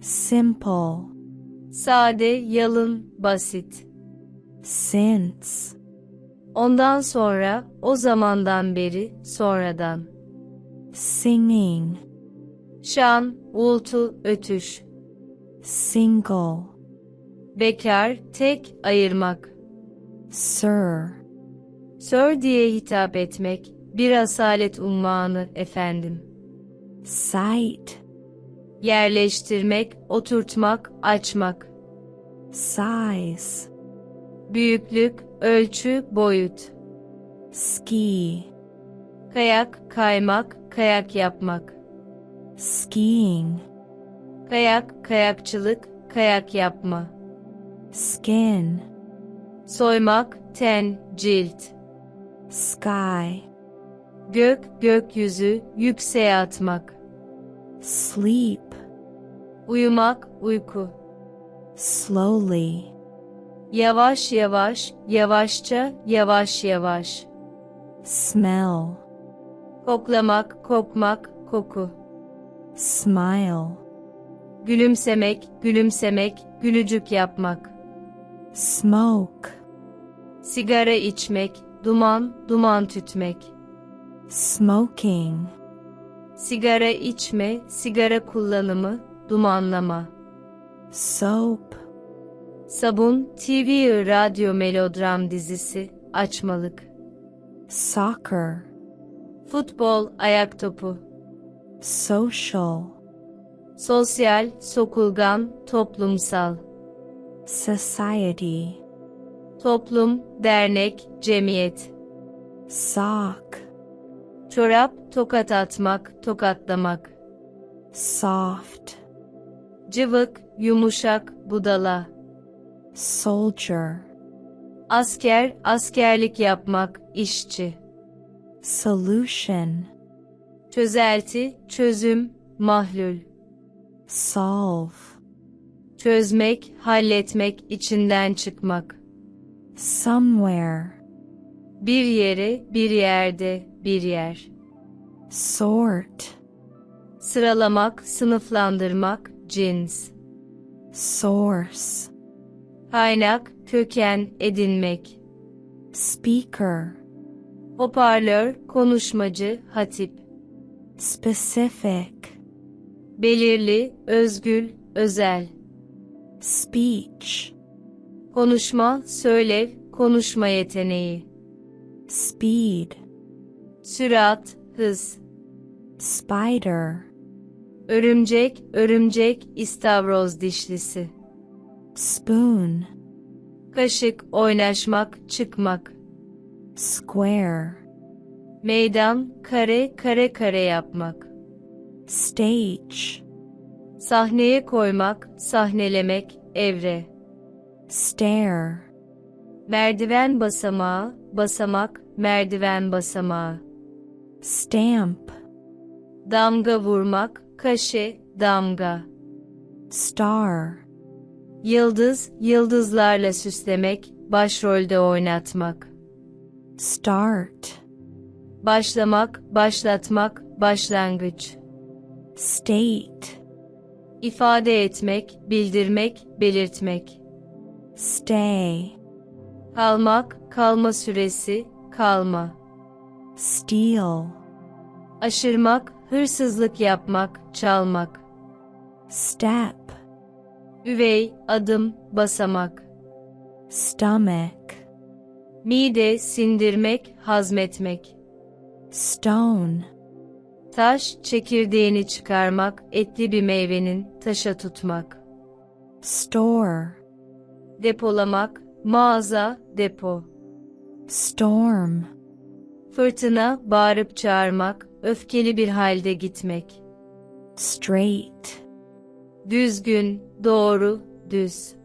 simple, Sade, yalın, basit. since, Ondan sonra, o zamandan beri, sonradan. singing, Şan, uğultu, ötüş. single, Bekar, tek, ayırmak. sir, Sir diye hitap etmek, bir asalet unvanı efendim. sight, Yerleştirmek, oturtmak, açmak. size, Büyüklük, ölçü, boyut. ski, Kayak, kaymak, kayak yapmak. skiing, Kayak, kayakçılık, kayak yapma. skin, Soymak, ten, cilt. sky, Gök, gökyüzü, yükseğe atmak. Sleep, Uyumak, uyku. slowly, Yavaş yavaş, yavaşça, yavaş yavaş. smell, Koklamak, kokmak, koku. smile, Gülümsemek, gülümsemek, gülücük yapmak. smoke, Sigara içmek, duman, duman tütmek. smoking, Sigara içme, sigara kullanımı, dumanlama. soap, Sabun, TV, radyo melodram dizisi, açmalık. soccer, Futbol, ayak topu. social, Sosyal, sokulgan, toplumsal. society, Toplum, dernek, cemiyet. sock, Çorap, tokat atmak, tokatlamak. soft, Cıvık, yumuşak, budala. soldier, Asker, askerlik yapmak, işçi. solution, Çözelti, çözüm, mahlul. solve, Çözmek, halletmek, içinden çıkmak. somewhere, Bir yere, bir yerde, bir yer. sort, Sıralamak, sınıflandırmak, cins. source, Kaynak, köken, edinmek. speaker, Hoparlör, konuşmacı, hatip. specific, Belirli, özgül, özel. speech, Konuşma, söylev, konuşma yeteneği. Speed, Sürat, hız. spider, Örümcek, örümcek, istavroz dişlisi. spoon, Kaşık, oynaşmak, çıkmak. square, Meydan, kare, kare kare yapmak. stage, Sahneye koymak, sahnelemek, evre. stair, Merdiven basamağı, basamak, merdiven basamağı. stamp, Damga vurmak, kaşe, damga. star, Yıldız, yıldızlarla süslemek, başrolde oynatmak. start, Başlamak, başlatmak, başlangıç. state, İfade etmek, bildirmek, belirtmek. stay, Kalmak, kalma süresi, kalma. steal, Aşırmak, hırsızlık yapmak, çalmak. step, Üvey, adım, basamak. stomach, Mide, sindirmek, hazmetmek. stone, Taş, çekirdeğini çıkarmak, etli bir meyvenin taşa tutmak. store, Depolamak, mağaza, depo. storm, Fırtına, bağırıp çağırmak, öfkeli bir halde gitmek. straight, Düzgün, doğru, düz.